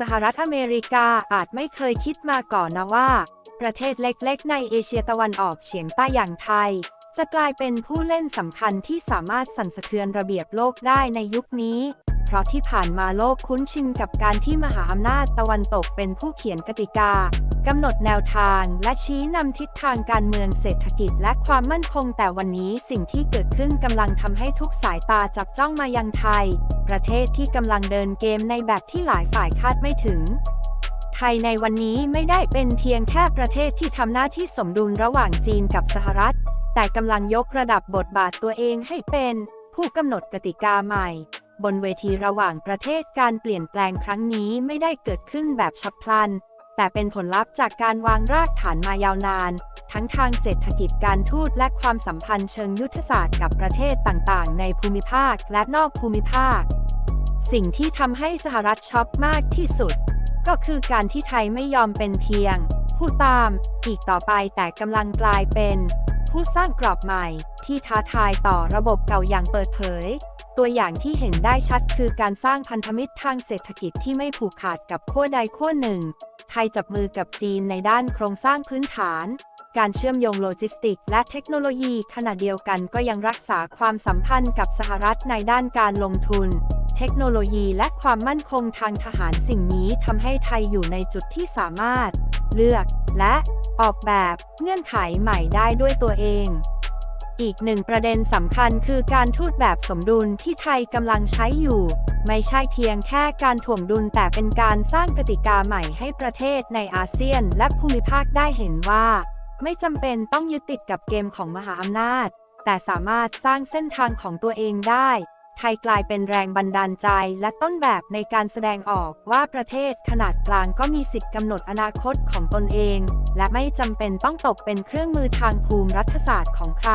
สหรัฐอเมริกาอาจไม่เคยคิดมาก่อนนะว่า ประเทศเล็กๆ ในเอเชียตะวันออกเฉียงใต้อย่างไทย จะกลายเป็นผู้เล่นสำคัญที่สามารถสั่นสะเทือนระเบียบโลกได้ในยุคนี้ เพราะที่ผ่านมาโลกคุ้นชินกับการที่มหาอำนาจตะวันตกเป็นผู้เขียนกติกากำหนดแนวทางและชี้นำทิศทางการเมืองเศรษฐกิจและความมั่นคงแต่วันนี้สิ่งที่เกิดขึ้นกำลังทำให้ทุกสายตาจับจ้องมายังไทย ประเทศที่กำลังเดินเกมในแบบที่หลายฝ่ายคาดไม่ถึง ไทยในวันนี้ไม่ได้เป็นเพียงแค่ประเทศที่ทำหน้าที่สมดุลระหว่างจีนกับสหรัฐ แต่กำลังยกระดับบทบาทตัวเองให้เป็น ผู้กำหนดกติกาใหม่ บนเวทีระหว่างประเทศการเปลี่ยนแปลงครั้งนี้ไม่ได้เกิดขึ้นแบบฉับพลัน แต่เป็นผลลัพธ์จากการวางรากฐานมายาวนานทั้งทางเศรษฐกิจการทูตและความสัมพันธ์เชิงยุทธศาสตร์กับประเทศต่างๆ ในภูมิภาคและนอกภูมิภาค สิ่งที่ทำให้สหรัฐช็อกมากที่สุด ก็คือการที่ไทยไม่ยอมเป็นเพียง ผู้ตามอีกต่อไปแต่กำลังกลายเป็น ผู้สร้างกรอบใหม่ที่ท้าทายต่อระบบเก่าอย่างเปิดเผย ตัวอย่างที่เห็นได้ชัดคือการสร้างพันธมิตรทางเศรษฐกิจที่ไม่ผูกขาดกับขั้วใดขั้วหนึ่ง ไทยจับมือกับจีนในด้านโครงสร้างพื้นฐานการเชื่อมโยงโลจิสติก และเทคโนโลยีขณะเดียวกันก็ยังรักษาความสัมพันธ์กับสหรัฐในด้านการลงทุน เทคโนโลยีและความมั่นคงทางทหารสิ่งนี้ทำให้ไทยอยู่ในจุดที่สามารถ เลือก และออกแบบเงื่อนไขใหม่ได้ด้วยตัวเอง อีกหนึ่งประเด็นสำคัญคือการทูตแบบสมดุลที่ไทยกำลังใช้อยู่ ไม่ใช่เพียงแค่การถ่วงดุลแต่เป็นการสร้างกติกาใหม่ให้ประเทศในอาเซียนและภูมิภาคได้เห็นว่า ไม่จำเป็นต้องยึดติดกับเกมของมหาอำนาจ แต่สามารถสร้างเส้นทางของตัวเองได้ ไทยกลายเป็นแรงบันดาลใจและต้นแบบในการแสดงออกว่าประเทศขนาดกลางก็มีสิทธิ์กำหนดอนาคตของตนเอง และไม่จำเป็นต้องตกเป็นเครื่องมือทางภูมิรัฐศาสตร์ของใคร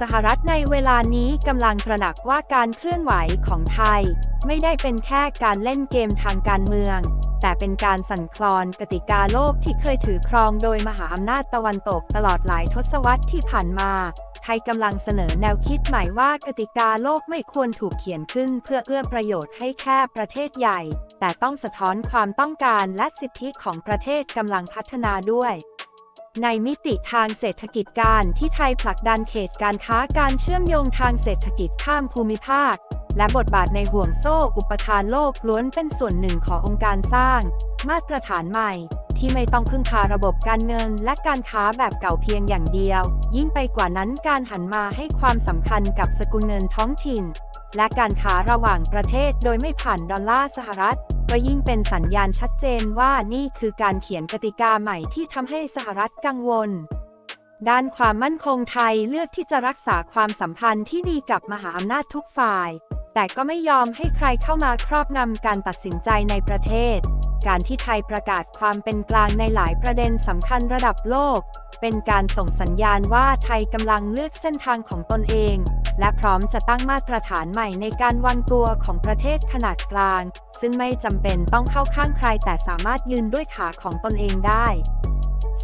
สหรัฐในเวลานี้กำลังตระหนักว่าการเคลื่อนไหวของไทย ไม่ได้เป็นแค่การเล่นเกมทางการเมือง แต่เป็นการสั่นคลอนกติกาโลกที่เคยถือครองโดยมหาอำนาจตะวันตกตลอดหลายทศวรรษที่ผ่านมา ไทยกำลังเสนอแนวคิดใหม่ว่ากติกาโลกไม่ควรถูกเขียนขึ้นเพื่อเอื้อประโยชน์ให้แค่ประเทศใหญ่ แต่ต้องสะท้อนความต้องการและสิทธิของประเทศกำลังพัฒนาด้วยในมิติทางเศรษฐกิจการที่ไทยผลักดันเขตการค้าการเชื่อมโยงทางเศรษฐกิจข้ามภูมิภาค และบทบาทในห่วงโซ่อุปทานโลกล้วนเป็นส่วนหนึ่งขององค์การสร้าง มาตรฐานใหม่ ที่ไม่ต้องพึ่งพาระบบการเงินและการค้าแบบเก่าเพียงอย่างเดียว ยิ่งไปกว่านั้นการหันมาให้ความสำคัญกับสกุลเงินท้องถิ่น และการค้าระหว่างประเทศโดยไม่ผ่านดอลลาร์สหรัฐก็ยิ่งเป็นสัญญาณชัดเจนว่านี่คือการเขียนกติกาใหม่ที่ทำให้สหรัฐกังวล ด้านความมั่นคงไทยเลือกที่จะรักษาความสัมพันธ์ที่ดีกับมหาอำนาจทุกฝ่าย แต่ก็ไม่ยอมให้ใครเข้ามาครอบงำการตัดสินใจในประเทศ การที่ไทยประกาศความเป็นกลางในหลายประเด็นสำคัญระดับโลก เป็นการส่งสัญญาณว่าไทยกำลังเลือกเส้นทางของตนเอง และพร้อมจะตั้งมาตรฐานใหม่ในการวางตัวของประเทศขนาดกลาง ซึ่งไม่จำเป็นต้องเข้าข้างใครแต่สามารถยืนด้วยขาของตนเองได้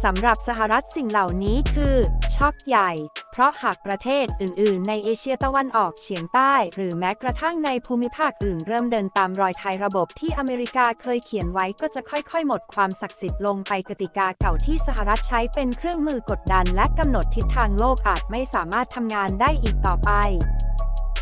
สำหรับสหรัฐสิ่งเหล่านี้คือ ช็อกใหญ่ เพราะหากประเทศอื่น ๆ ในเอเชียตะวันออกเฉียงใต้ หรือแม้กระทั่งในภูมิภาคอื่นเริ่มเดินตามรอยไทยระบบที่อเมริกาเคยเขียนไว้ก็จะค่อยๆ หมดความศักดิ์สิทธิ์ลงไปกติกาเก่าที่สหรัฐใช้เป็นเครื่องมือกดดัน และกำหนดทิศทางโลกอาจไม่สามารถทำงานได้อีกต่อไป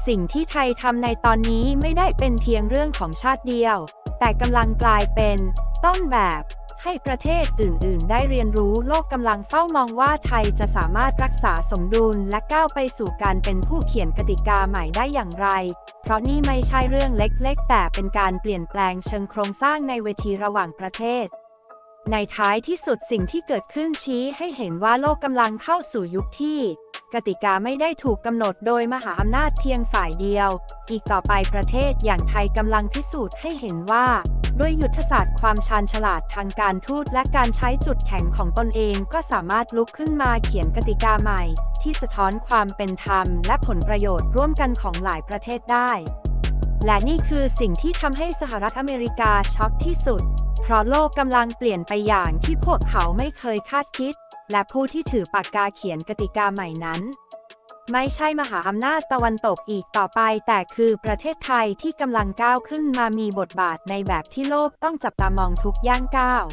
สิ่งที่ไทยทำในตอนนี้ไม่ได้เป็นเพียงเรื่องของชาติเดียว แต่กำลังกลายเป็น ต้นแบบ ให้ประเทศอื่น ๆ ได้เรียนรู้โลกกำลังเฝ้ามองว่าไทยจะสามารถรักษาสมดุลและก้าวไปสู่การเป็นผู้เขียนกติกาใหม่ได้อย่างไร เพราะนี่ไม่ใช่เรื่องเล็ก ๆ แต่เป็นการเปลี่ยนแปลงเชิงโครงสร้างในเวทีระหว่างประเทศ ในท้ายที่สุดสิ่งที่เกิดขึ้นชี้ให้เห็นว่าโลกกำลังเข้าสู่ยุคที่กติกาไม่ได้ถูกกำหนดโดยมหาอำนาจเพียงฝ่ายเดียว อีกต่อไปประเทศอย่างไทยกำลังพิสูจน์ให้เห็นว่า ด้วยยุทธศาสตร์ความชาญฉลาดทางการทูตและการใช้จุดแข็งของตนเองก็สามารถลุกขึ้นมาเขียนกติกาใหม่ ที่สะท้อนความเป็นธรรมและผลประโยชน์ร่วมกันของหลายประเทศได้ และนี่คือสิ่งที่ทำให้สหรัฐอเมริกาช็อกที่สุด เพราะโลกกำลังเปลี่ยนไปอย่างที่พวกเขาไม่เคยคาดคิด และผู้ที่ถือปากกาเขียนกติกาใหม่นั้น ไม่ใช่มหาอำนาจตะวันตกอีกต่อไป แต่คือประเทศไทยที่กำลังก้าวขึ้นมามีบทบาทในแบบที่โลกต้องจับตามองทุกย่างก้าว